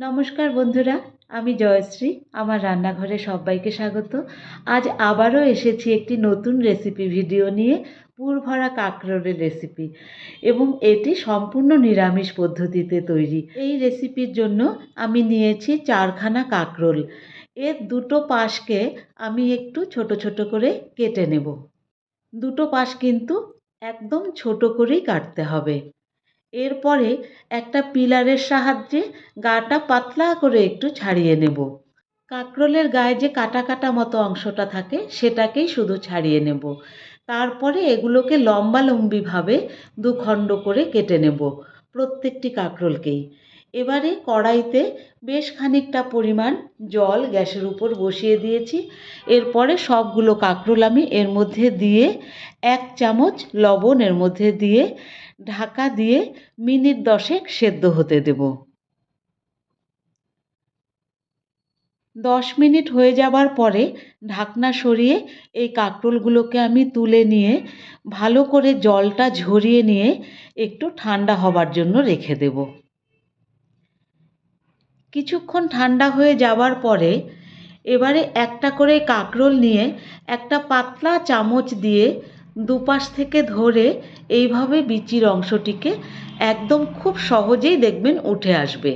নমস্কার বন্ধুরা, আমি জয়শ্রী, আমার রান্নাঘরে সবাইকে স্বাগত। আজ আবারও এসেছি একটি নতুন রেসিপি ভিডিও নিয়ে, পুরভরা কাঁকরোলের রেসিপি এবং এটি সম্পূর্ণ নিরামিষ পদ্ধতিতে তৈরি। এই রেসিপির জন্য আমি নিয়েছি চারখানা কাঁকরোল। এর দুটো পাশকে আমি একটু ছোট ছোট করে কেটে নেব। দুটো পাশ কিন্তু একদম ছোট করেই কাটতে হবে। এরপরে একটা পিলারের সাহায্যে গাটা পাতলা করে একটু ছাড়িয়ে নেব। কাঁকরোলের গায়ে যে কাটা কাটা মতো অংশটা থাকে, সেটাকেই শুধু ছাড়িয়ে নেব। তারপরে এগুলোকে লম্বা লম্বিভাবে দু খণ্ড করে কেটে নেব প্রত্যেকটি কাঁকরোলকেই। এবারে কড়াইতে বেশ খানিকটা পরিমাণ জল গ্যাসের উপর বসিয়ে দিয়েছি। এরপরে সবগুলো কাঁকরোল আমি এর মধ্যে দিয়ে এক চামচ লবণ এর মধ্যে দিয়ে ঢাকা দিয়ে মিনিট দশেক সেদ্ধ হতে দেব। দশ মিনিট হয়ে যাবার পরে ঢাকনা সরিয়ে এই কাঁকরোলগুলোকে আমি তুলে নিয়ে ভালো করে জলটা ঝরিয়ে নিয়ে একটু ঠান্ডা হবার জন্য রেখে দেব। কিছুক্ষণ ঠান্ডা হয়ে যাবার পরে এবারে একটা করে কাঁকরোল নিয়ে একটা পাতলা চামচ দিয়ে দুপাশ থেকে ধরে এইভাবে বিচির অংশটিকে একদম খুব সহজেই দেখবেন উঠে আসবে।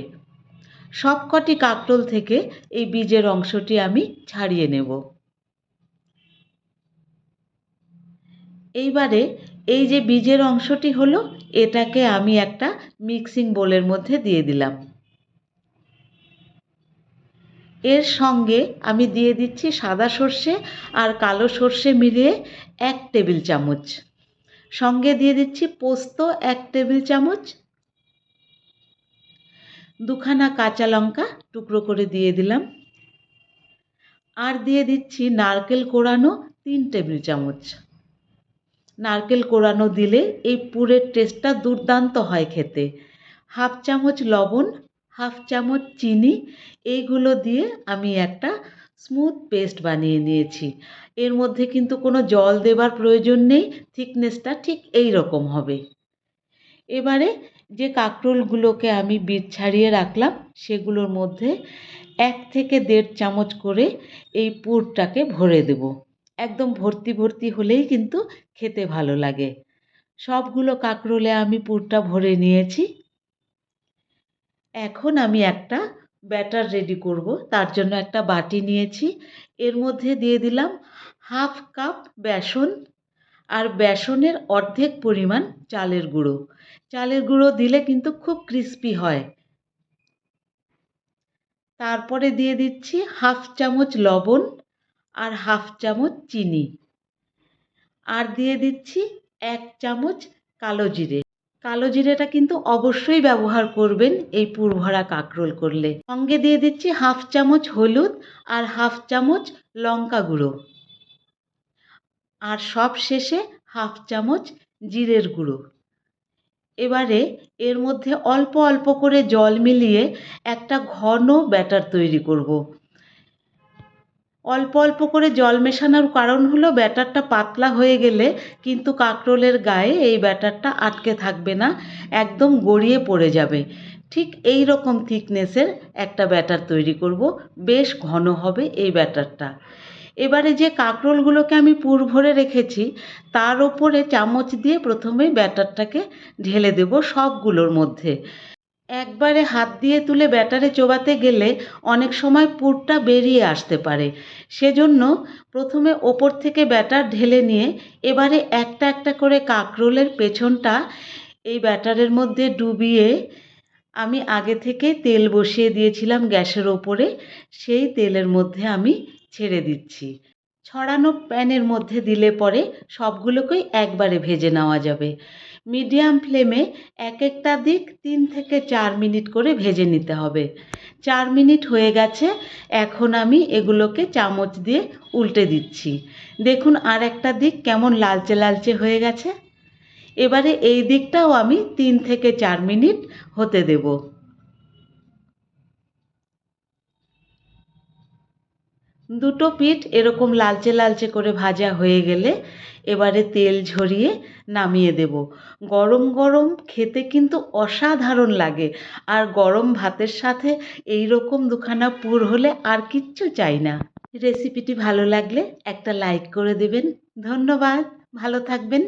সবকটি কাঁকরোল থেকে এই বীজের অংশটি আমি ছাড়িয়ে নেব। এইবারে এই যে বীজের অংশটি হলো, এটাকে আমি একটা মিক্সিং বোলের মধ্যে দিয়ে দিলাম। এর সঙ্গে আমি দিয়ে দিচ্ছি সাদা সর্ষে আর কালো সর্ষে মিলিয়ে এক টেবিল চামচ। সঙ্গে দিয়ে দিচ্ছি পোস্ত এক টেবিল চামচ। দুখানা কাঁচা লঙ্কা টুকরো করে দিয়ে দিলাম। আর দিয়ে দিচ্ছি নারকেল কোড়ানো তিন টেবিল চামচ। নারকেল কোড়ানো দিলে এই পুরের টেস্টটা দুর্দান্ত হয় খেতে। হাফ চামচ লবণ হাফ চামচ চিনি, এইগুলো দিয়ে আমি একটা স্মুথ পেস্ট বানিয়ে নিয়েছি। এর মধ্যে কিন্তু কোনো জল দেবার প্রয়োজন নেই থিকনেসটা ঠিক এই রকম হবে। এবারে যে কাঁকরোলগুলোকে আমি বীজ ছাড়িয়ে রাখলাম, সেগুলোর মধ্যে এক থেকে দেড় চামচ করে এই পুরটাকে ভরে দেব। একদম ভর্তি ভর্তি হলেই কিন্তু খেতে ভালো লাগে। সবগুলো কাঁকরোলে আমি পুরটা ভরে নিয়েছি। এখন আমি একটা ব্যাটার রেডি করব। তার জন্য একটা বাটি নিয়েছি। এর মধ্যে দিয়ে দিলাম হাফ কাপ বেসন আর বেসনের অর্ধেক পরিমাণ চালের গুঁড়ো। চালের গুঁড়ো দিলে কিন্তু খুব ক্রিস্পি হয়। তারপরে দিয়ে দিচ্ছি হাফ চামচ লবণ আর হাফ চামচ চিনি। আর দিয়ে দিচ্ছি এক চামচ কালো জিরে। কালো জিরেটা কিন্তু অবশ্যই ব্যবহার করবেন এই পুরভরা কাঁকরোল করলে। সঙ্গে দিয়ে দিচ্ছি হাফ চামচ হলুদ আর হাফ চামচ লঙ্কা গুঁড়ো। আর সব শেষে হাফ চামচ জিরের গুঁড়ো। এবারে এর মধ্যে অল্প অল্প করে জল মিলিয়ে একটা ঘন ব্যাটার তৈরি করব। অল্প অল্প করে জল মেশানোর কারণ হলো ব্যাটারটা পাতলা হয়ে গেলে কিন্তু কাঁকরোলের গায়ে এই ব্যাটারটা আটকে থাকবে না, একদম গড়িয়ে পড়ে যাবে। ঠিক এই রকম থিকনেসের একটা ব্যাটার তৈরি করব, বেশ ঘন হবে এই ব্যাটারটা। এবারে যে কাঁকরোলগুলোকে আমি পুর ভরে রেখেছি, তার ওপরে চামচ দিয়ে প্রথমেই ব্যাটারটাকে ঢেলে দেব সবগুলোর মধ্যে। একবারে হাত দিয়ে তুলে ব্যাটারে চোবাতে গেলে অনেক সময় পুরটা বেরিয়ে আসতে পারে। সেজন্য প্রথমে ওপর থেকে ব্যাটার ঢেলে নিয়ে এবারে একটা একটা করে কাঁকরোলের পেছনটা এই ব্যাটারের মধ্যে ডুবিয়ে আমি আগে থেকে তেল বসিয়ে দিয়েছিলাম গ্যাসের ওপরে, সেই তেলের মধ্যে আমি ছেড়ে দিচ্ছি। ছড়ানো প্যানের মধ্যে দিলে পরে সবগুলোকেই একবারে ভেজে নেওয়া যাবে। মিডিয়াম ফ্লেমে এক একটা দিক তিন থেকে চার মিনিট করে ভেজে নিতে হবে। চার মিনিট হয়ে গেছে, এখন আমি এগুলোকে চামচ দিয়ে উল্টে দিচ্ছি। দেখুন আর একটা দিক কেমন লালচে লালচে হয়ে গেছে। এবারে এই দিকটাও আমি তিন থেকে চার মিনিট হতে দেব। দুটো পিঠ এরকম লালচে লালচে করে ভাজা হয়ে গেলে এবারে তেল ঝরিয়ে নামিয়ে দেব। গরম গরম খেতে কিন্তু অসাধারণ লাগে। আর গরম ভাতের সাথে এই রকম দুখানা পুর হলে আর কিচ্ছু চাই না। রেসিপিটি ভালো লাগলে একটা লাইক করে দেবেন। ধন্যবাদ। ভালো থাকবেন।